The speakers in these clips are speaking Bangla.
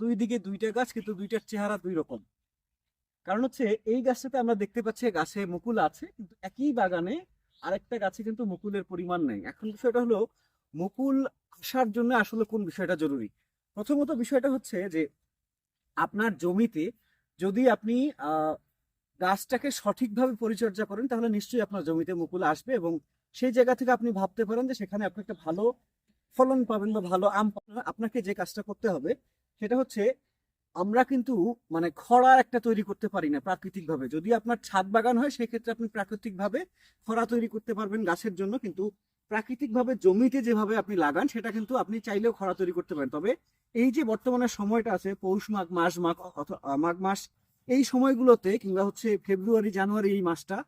দুই দিকে দুইটা গাছ, কিন্তু দুইটার চেহারা দুই রকম। কারণ হচ্ছে, এই গাছটাতে আমরা দেখতে পাচ্ছি গাছে মুকুল আছে, কিন্তু একই বাগানে আরেকটা গাছে কিন্তু মুকুলের পরিমাণ নেই। এখন বিষয়টা হলো, মুকুল আসার জন্য আসলে কোন বিষয়টা জরুরি? প্রথমত বিষয়টা হচ্ছে যে, আপনার জমিতে যদি আপনি গাছটাকে সঠিকভাবে পরিচর্যা করেন, তাহলে নিশ্চয়ই আপনার জমিতে মুকুল আসবে এবং সেই জায়গা থেকে আপনি ভাবতে পারেন যে, সেখানে আপনি একটা ভালো ফলন পাবেন বা ভালো আম পাবেন। আপনাকে যে কাজটা করতে হবে সেটা হচ্ছে, আমরা কিন্তু মানে খরা একটা তৈরি করতে পারি না প্রাকৃতিক ভাবে যদি আপনার ছাদ বাগান হয়, সেক্ষেত্রে আপনি প্রাকৃতিক ভাবে খরা তৈরি করতে পারবেন গাছের জন্য, কিন্তু প্রাকৃতিক ভাবে জমিতে যেভাবে আপনি লাগান, সেটা কিন্তু আপনি চাইলেও খরা তৈরি করতে পারেন। তবে এই যে বর্তমানে সময়টা আছে, পৌষ মাঘ মাস মাঘ মাঘ মাস, এই সময়গুলোতে কিংবা হচ্ছে ফেব্রুয়ারি, জানুয়ারি এই মাসটা,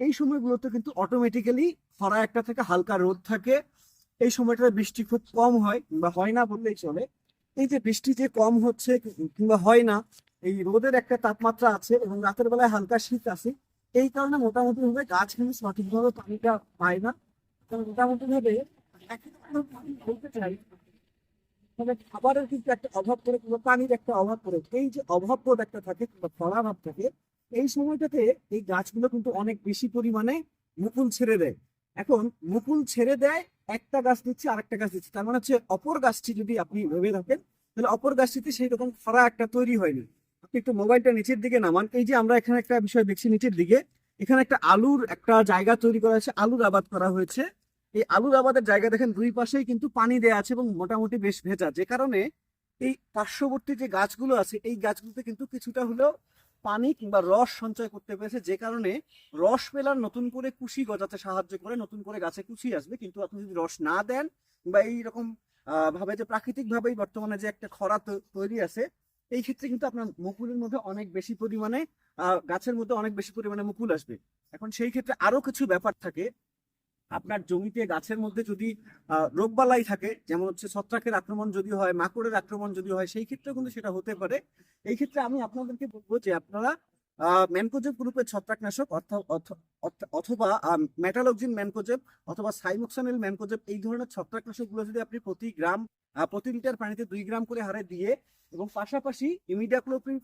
এই সময়গুলোতে কিন্তু অটোমেটিক্যালি খরা একটা থেকে হালকা রোদ থাকে। এই সময়টাতে বৃষ্টি খুব কম হয়, কিংবা হয় না বললেই চলে। এই যে বৃষ্টি যে কম হচ্ছে কিংবা হয় না, এই রোদের একটা তাপমাত্রা আছে এবং রাতের বেলায় হালকা শীত আছে, এই কারণে মোটামুটি ভাবে গাছ কিন্তু সঠিকভাবে পানিটা পায় না। মোটামুটি ভাবে বলতে চাই খাবারের কিন্তু একটা অভাব পড়ে কিংবা পানির একটা অভাব পড়ে। এই যে অভাব বোধ একটা থাকে কিংবা খরা ভাব থাকে, এই সময়টাতে এই গাছগুলো কিন্তু অনেক বেশি পরিমাণে মুকুল ছেড়ে দেয়। এখন মুকুল ছেড়ে দেয় একটা গাছ দিচ্ছে, আরেকটা গাছ দিচ্ছে। তার মানে হচ্ছে অপর গাছটি যদি আপনি ভেবে থাকেন, তাহলে অপর গাছটিতে সেই রকম খরা একটা তৈরি হয়নি। আপনি একটু মোবাইলটা নিচের দিকে নামান। এই যে আমরা এখানে একটা বিষয় দেখছি নিচের দিকে, এখানে একটা আলুর একটা জায়গা তৈরি করা হয়েছে, আলুর আবাদ করা হয়েছে। এই আলুর আবাদের জায়গা দেখেন, দুই পাশেই কিন্তু পানি দেয়া আছে এবং মোটামুটি বেশ ভেজা। যে কারণে এই পার্শ্ববর্তী যে গাছগুলো আছে, এই গাছগুলোতে কিন্তু কিছুটা হলেও পানি কিংবা রস সঞ্চয় করতে পেরেছে যে কারণে রস পেলার নতুন করে কুশি গজাতে সাহায্য করে, নতুন করে গাছে কুশি আসবে। কিন্তু আপনি যদি রস না দেন বা এইরকম ভাবে যে প্রাকৃতিক ভাবেই বর্তমানে যে একটা খরা তৈরি আছে, এই ক্ষেত্রে কিন্তু আপনার মুকুলের মধ্যে অনেক বেশি পরিমাণে গাছের মধ্যে অনেক বেশি পরিমাণে মুকুল আসবে। এখন সেই ক্ষেত্রে আরও কিছু ব্যাপার থাকে আপনার জমিতে গাছের মধ্যে যদি রোগবালাই থাকে, যেমন হচ্ছে ছত্রাকের আক্রমণ যদি হয়, মাকড়ের আক্রমণ যদি হয়, সেই ক্ষেত্রে কিন্তু সেটা হতে পারে। এই ক্ষেত্রে আমি আপনাদেরকে বলব যে আপনারা ম্যানকোজেব গ্রুপের ছত্রাকনাশক অর্থ- অথ- অথ- অথবা মেটালক্সিন ম্যানকোজেব অথবা সাইমোক্সানিল ম্যানকোজেব এই ধরনের ছত্রাকনাশকগুলো যদি আপনি প্রতি গ্রাম প্রতি লিটার পানিতে দুই গ্রাম করে হারে দিয়ে এবং পাশাপাশি ইমিডাক্লোপিন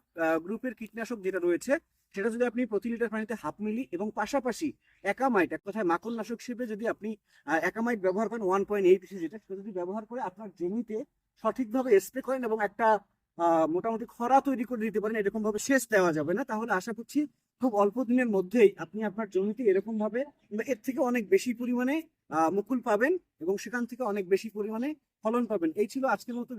গ্রুপের কীটনাশক যেটা রয়েছে, সেটা যদি আপনি প্রতি লিটার পানিতে হাফ মিলি এবং পাশাপাশি একামাইট, এক কথায় মাকড়নাশক হিসেবে যদি আপনি একামাইট ব্যবহার করেন ওয়ান পয়েন্ট এইট যেটা সেটা যদি ব্যবহার করে আপনার জমিতে সঠিকভাবে স্প্রে করেন এবং একটা মোটামুটি খরা তৈরি করে দিতে পারেন, এরকম ভাবে সেচ দেওয়া যাবে না। তাহলে আশা করছি খুব অল্প দিনের মধ্যেই আপনি আপনার জমিতে এরকম ভাবে এর থেকে অনেক বেশি পরিমাণে মুকুল পাবেন এবং সেখান থেকে অনেক বেশি পরিমাণে ফলন পাবেন। এই ছিল আজকের মতো